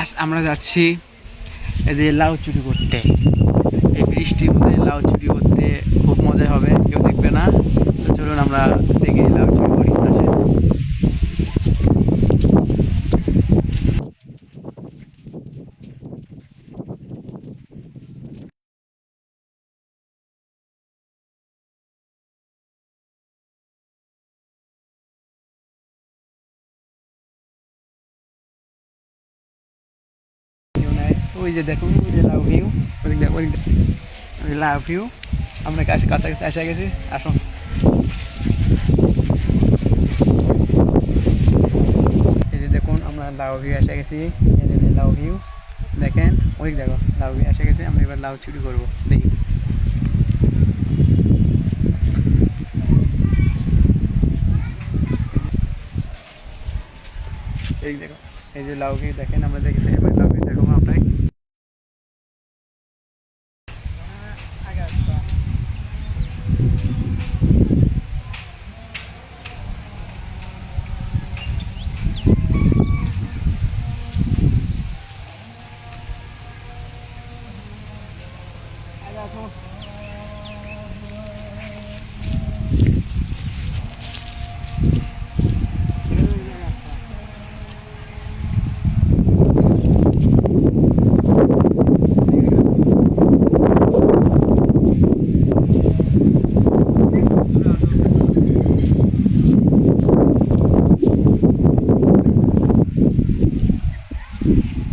আজ আমরা যাচ্ছি এই যে লাউ চুরি করতে এই বৃষ্টির মধ্যে লাউ চুরি করতে খুব মজা হবে কেউ দেখবে না চলুন আমরা দেখি লাউ চুরি ওই যে দেখুন এই যে লাভ ইউ ওই যে ওই যে আমি লাভ ইউ আমরা কাছে কাছে এসে গেছি আসুন এই যে দেখুন আমরা লাভ ইউ এসে গেছি এই যে লাভ ইউ দেখেন ওই দেখো লাভ ইউ এসে গেছে আমরা এবার লাভ চুরি করব দেই এই দেখো এই যে লাভ ইউ দেখেন আমরা দেখিছে আমরা Thank mm -hmm. you.